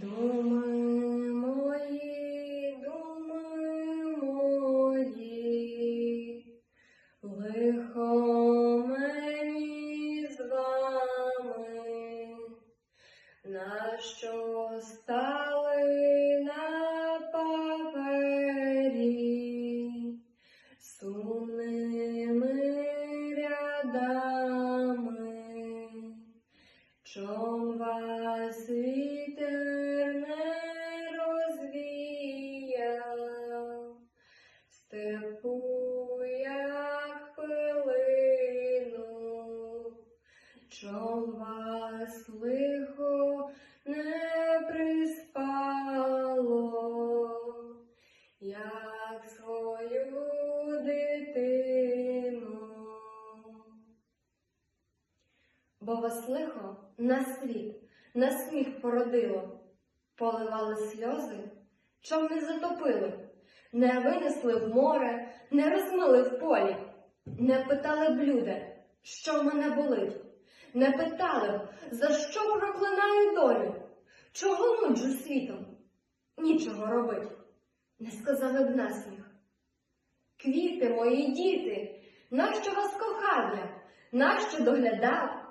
Думи Чом вас вітер не розвіяв, степу, як пилину, чом вас лихо бо вас лихо на світ, на сміх породило, поливали сльози, чом не затопили, не винесли в море, не розмили в полі, не питали б люди, що в мене болить, не питали б, за що проклинаю долю, чого нуджу світом, нічого робить, не сказали б насміх. Квіти мої діти, нащо вас кохав я, нащо доглядав?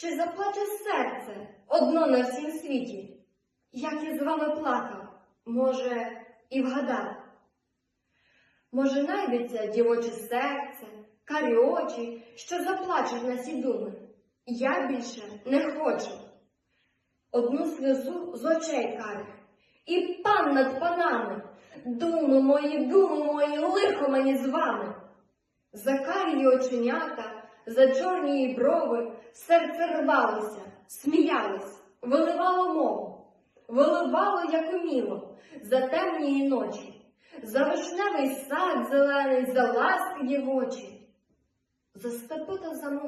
Чи заплаче серце одно на всім світі? Як я з вами плакав, може, і вгадав? Може, найдеться дівоче серце, карі очі, що заплачуть на сі думи? Я більше не хочу. Одну сльозу з очей карих, і пан над панами, думи мої, думи мої, лихо мені з вами. За карії оченята, за чорні її брови серце рвалося, сміялось, виливало мову, виливало, як уміло, за темні її ночі, за вишневий сад зелений, за ласки дівочі, за степи та за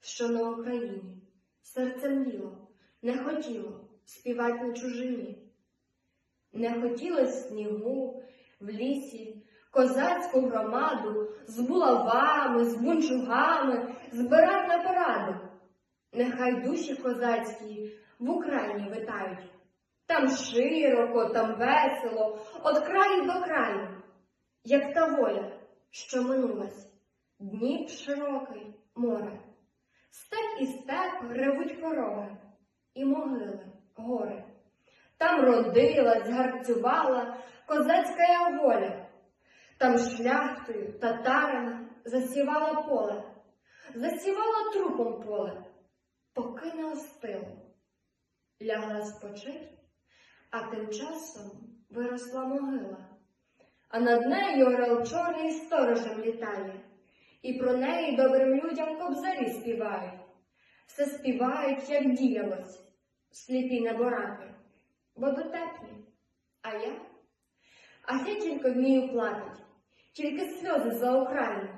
що на Україні серце мліло, не хотіло співать на чужині. Не хотілось снігу в лісі, козацьку громаду з булавами, з бунчугами збирать на пораду. Нехай душі козацькі в Україні витають. Там широко, там весело, от краю до краю, як та воля, що минулась, Дніп широкий, море, степ і степ ревуть пороги, і могили, гори. Там родилась, гарцювала козацька воля. Там шляхтою, татарами засівала поле, засівала трупом поле, поки не остило. Лягла спочить, а тим часом виросла могила, а над нею орел чорний сторожем літає, і про неї добрим людям кобзарі співають. Все співають, як діялось, сліпі небораки, бо дотеплі, а я? А я тільки вмію плакать, тільки сльози за Україну,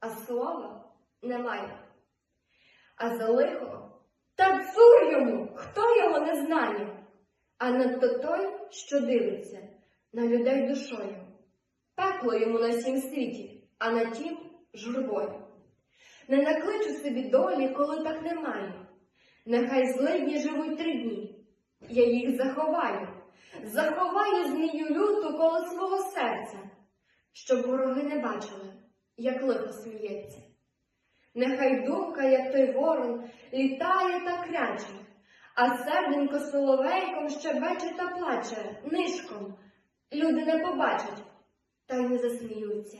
а слова немає. А за лихо та цур йому, хто його не знає, а надто той, що дивиться на людей душою. Пекло йому на сім світі, а на тім журбою. Не накличу собі долі, коли так немає. Нехай злидні живуть три дні. Я їх заховаю, заховаю змію люту коло свого серця, щоб вороги не бачили, як лихо сміється. Нехай думка, як той ворон, літає та кряче, а серденько соловейком щебече та плаче, нишком. Люди не побачать, та й не засміються.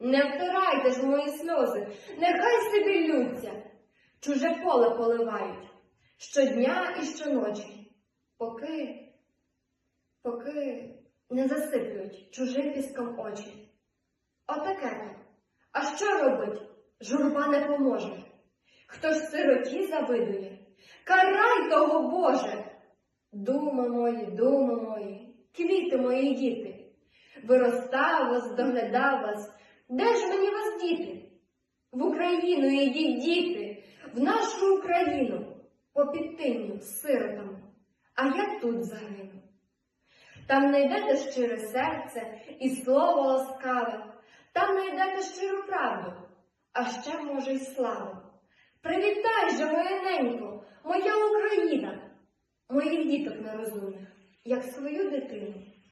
Не втирайте ж мої сльози, нехай собі лються, чуже поле поливають щодня і щоночі, поки, поки не засиплють чужим піском очі. Отаке то. А що робить? Журба не поможе. Хто ж сироті завидує? Карай того, Боже! Дума мої, дума мої, квіти мої діти, виростав вас, доглядав вас, де ж мені вас діти? В Україну ідіть, діти, в нашу Україну, по підтинню з сиротами, а я тут загину. Там знайдете щире серце і слово ласкаве, там знайдете щиру правду, а ще, може, й славу. Привітай же, моя ненько, моя Україна, моїх діток нерозумних, як свою дитину.